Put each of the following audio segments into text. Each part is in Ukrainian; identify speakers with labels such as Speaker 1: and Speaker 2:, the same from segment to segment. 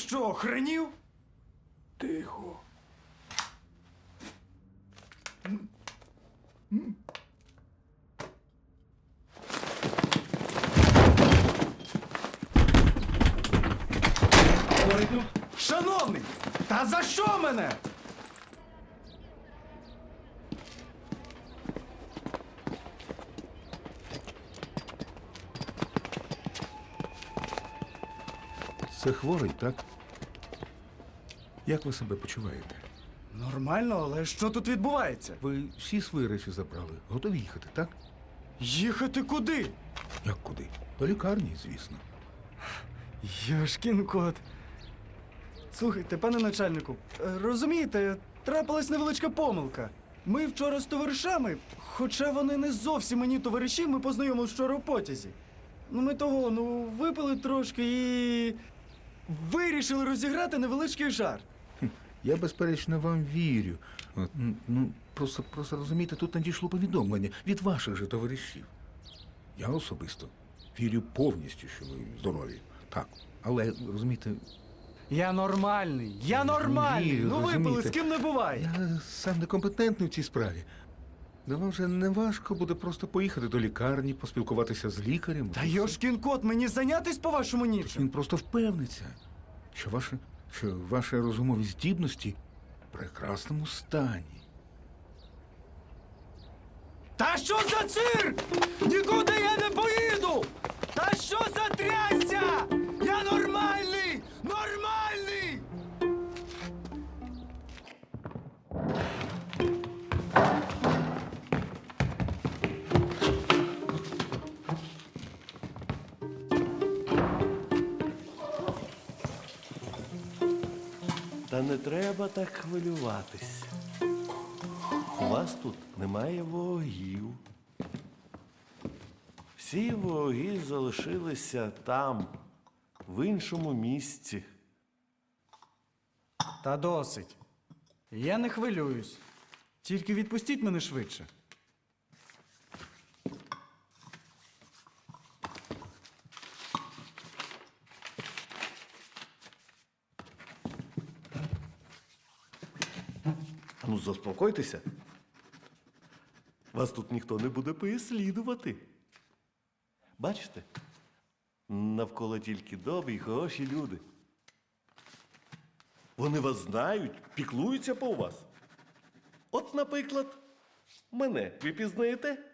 Speaker 1: що, охренів?
Speaker 2: Тихо.
Speaker 1: Шановний! Та за що мене?
Speaker 2: Це хворий, так? Як ви себе почуваєте?
Speaker 1: Нормально, але що тут відбувається?
Speaker 2: Ви всі свої речі забрали. Готові їхати, так?
Speaker 1: Їхати куди?
Speaker 2: Як куди? До лікарні, звісно.
Speaker 1: Йошкін кот. Слухайте, пане начальнику, е, розумієте, трапилась невеличка помилка. Ми вчора з товаришами, хоча вони не зовсім мені товариші, ми познайомилися вчора у потязі. Ну, ми того, ну, випили трошки і. Вирішили розіграти невеличкий жарт.
Speaker 2: Я, безперечно, вам вірю. От, м, ну, просто, просто розумієте, тут надійшло повідомлення від ваших же товаришів. Я особисто вірю повністю, що ви здорові. Так. Але розумієте,
Speaker 1: Я нормальний, я нормальний.
Speaker 2: Вірю,
Speaker 1: ну випили,
Speaker 2: розумієте.
Speaker 1: з ким не буває.
Speaker 2: я сам некомпетентний в цій справі. Да вже не важко буде просто поїхати до лікарні, поспілкуватися з лікарем.
Speaker 1: Та йошкін кот, мені зайнятись по-вашому нічим.
Speaker 2: Він просто впевниться, що ваші, що ваші розумові здібності в прекрасному стані.
Speaker 1: Та що за цирк? Нікуди я не поїду! Та що за трясся?
Speaker 3: Та не треба так хвилюватись. У вас тут немає ворогів. Всі вороги залишилися там, в іншому місці.
Speaker 1: Та досить. Я не хвилююсь. Тільки відпустіть мене швидше.
Speaker 3: Ну заспокойтеся. Вас тут ніхто не буде переслідувати. Бачите? Навколо тільки добрі, хороші люди. Вони вас знають, піклуються по вас. От, наприклад, мене ви пізнаєте?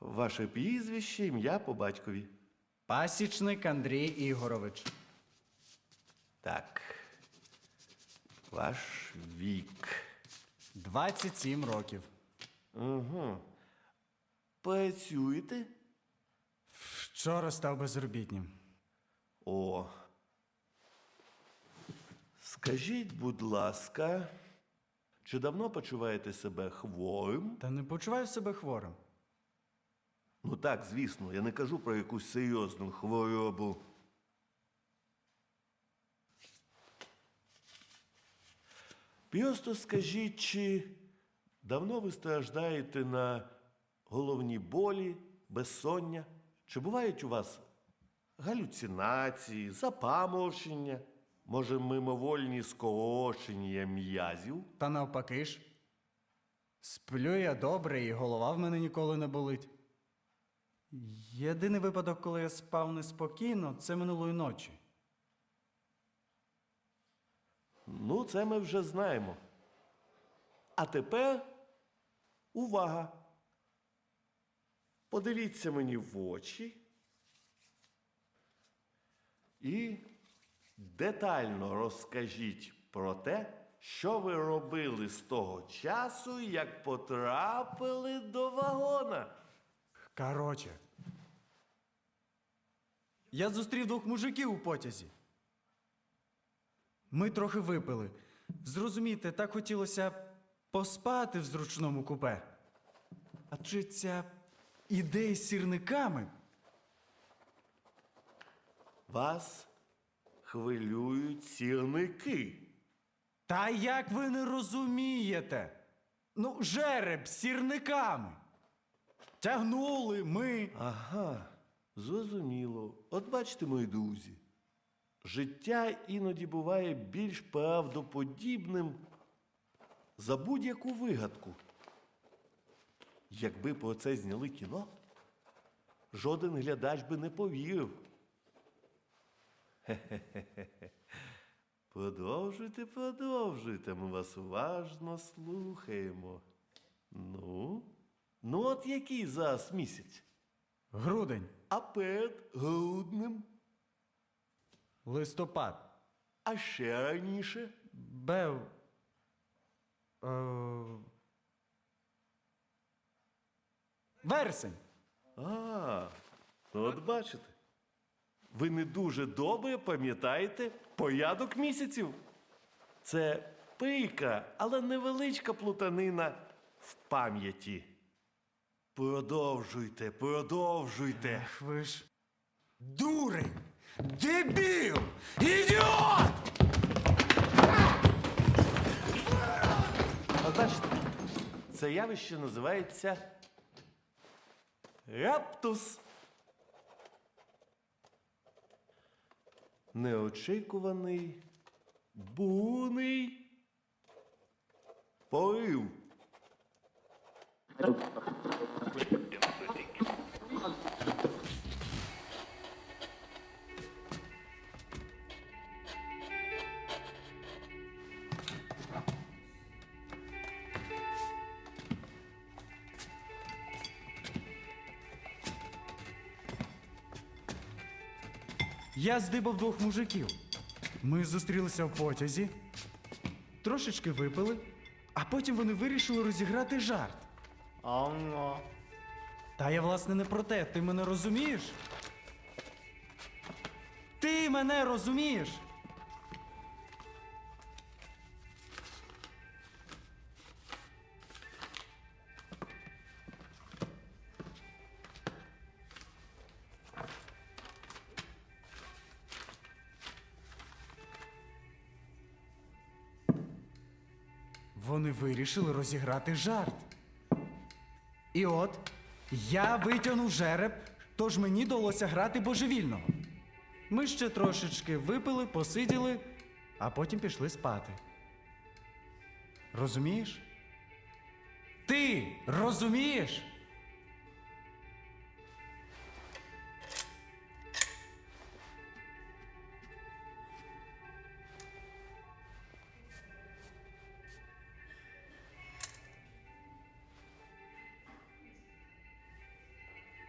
Speaker 3: Ваше прізвище, ім'я по батькові.
Speaker 1: Пасічник Андрій Ігорович.
Speaker 3: Так. Ваш вік.
Speaker 1: 27 років.
Speaker 3: Угу. Працюєте?
Speaker 1: Вчора став безробітнім.
Speaker 3: О. Скажіть, будь ласка, чи давно почуваєте себе хворим?
Speaker 1: Та не почуваю себе хворим.
Speaker 3: Ну так, звісно, я не кажу про якусь серйозну хворобу. Просто скажіть, чи давно ви страждаєте на головні болі, безсоння? Чи бувають у вас галюцинації, запаморочення, може, мимовольні скорочення м'язів?
Speaker 1: Та навпаки ж. Сплю я добре, і голова в мене ніколи не болить. Єдиний випадок, коли я спав неспокійно, це минулої ночі.
Speaker 3: Ну, це ми вже знаємо. А тепер увага. Подивіться мені в очі і детально розкажіть про те, що ви робили з того часу, як потрапили до вагона.
Speaker 1: Короче. Я зустрів двох мужиків у потязі. Ми трохи випили. Зрозумійте, так хотілося поспати в зручному купе. А чи ця ідея з сірниками?
Speaker 3: Вас хвилюють сірники.
Speaker 1: Та як ви не розумієте? Ну, жереб з сірниками. Тягнули ми.
Speaker 3: Ага, зрозуміло. От бачите, мої друзі, життя іноді буває більш правдоподібним за будь-яку вигадку. Якби про це зняли кіно, жоден глядач би не повірив. Хе-хе-хе-хе. Продовжуйте, продовжуйте, ми вас уважно слухаємо. Ну, ну от який зараз місяць?
Speaker 1: Грудень.
Speaker 3: А перед груднем,
Speaker 1: Листопад.
Speaker 3: а ще раніше.
Speaker 1: Бев. Е... Вересень.
Speaker 3: А, ну от бачите. Ви не дуже добре пам'ятаєте порядок місяців. Це прикра, але невеличка плутанина в пам'яті. Продовжуйте, продовжуйте.
Speaker 1: Ах, ви ж. Дурень! Дебіл! Ідіот!
Speaker 3: От бачите, це явище називається раптус. Неочікуваний, бурний порив.
Speaker 1: Я здибав двох мужиків. Ми зустрілися в потязі, трошечки випили, а потім вони вирішили розіграти жарт.
Speaker 4: Ано.
Speaker 1: Та я, власне, не про те. Ти мене розумієш? Ти мене розумієш? Вони вирішили розіграти жарт. І от я витягнув жереб, тож мені довелося грати божевільного. Ми ще трошечки випили, посиділи, а потім пішли спати. Розумієш? Ти розумієш?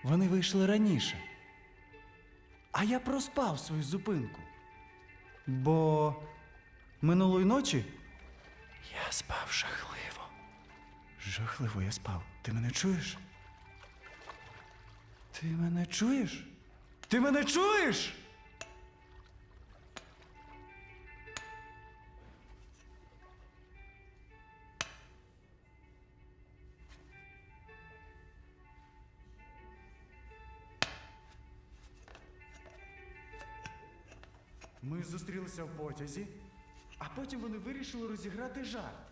Speaker 1: Вони вийшли раніше. А я проспав свою зупинку. Бо минулої ночі я спав жахливо. Жахливо я спав. Ти мене чуєш? Ти мене чуєш? Ти мене чуєш? Ми в потязі, а потім вони вирішили розіграти жарт.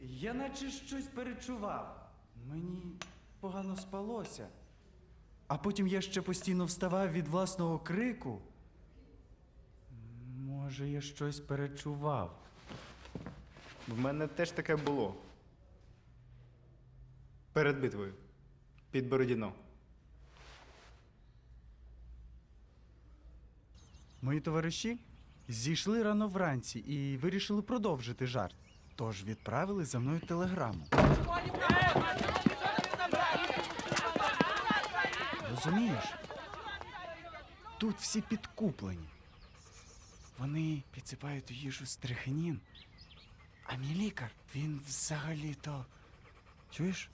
Speaker 1: Я наче щось перечував. Мені погано спалося. А потім я ще постійно вставав від власного крику. Може, я щось перечував.
Speaker 4: В мене теж таке було. Перед битвою. Під Бородіно.
Speaker 1: Мої товариші зійшли рано вранці і вирішили продовжити жарт. Тож відправили за мною телеграму. Розумієш? Тут всі підкуплені. Вони підсипають у їжу стрихнін. А мій лікар, він взагалі-то. Чуєш?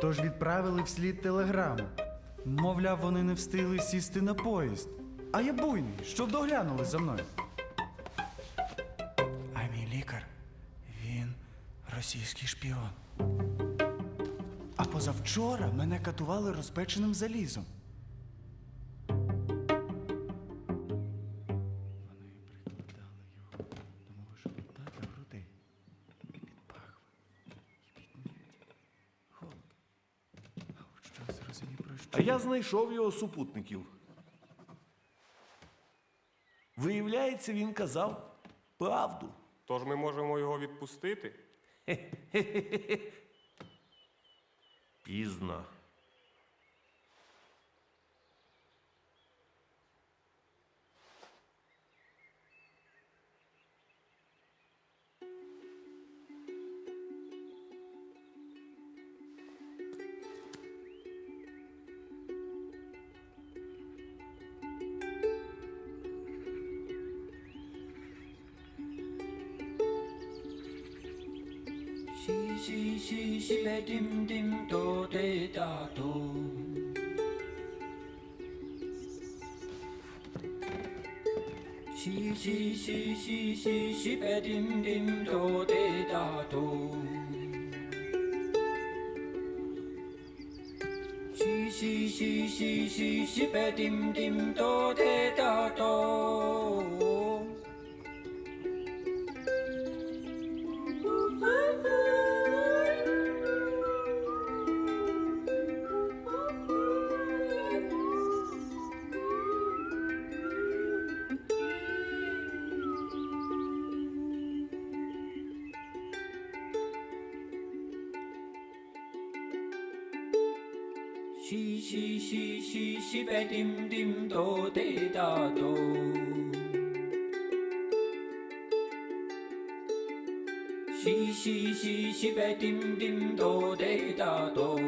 Speaker 1: Тож відправили вслід телеграму. Мовляв, вони не встигли сісти на поїзд. А я буйний, щоб доглянули за мною. А мій лікар, він російський шпіон. А позавчора мене катували розпеченим залізом. А
Speaker 3: я знайшов його супутників. Виявляється, він казав правду.
Speaker 5: Тож ми можемо його відпустити?
Speaker 3: Пізно.
Speaker 6: 西西西北叮叮哆得大多西西西西西西北叮叮哆得大多西西西西西西北叮叮哆得大多西西西西西北叮叮哆滴答哆西西西西北叮叮哆滴答哆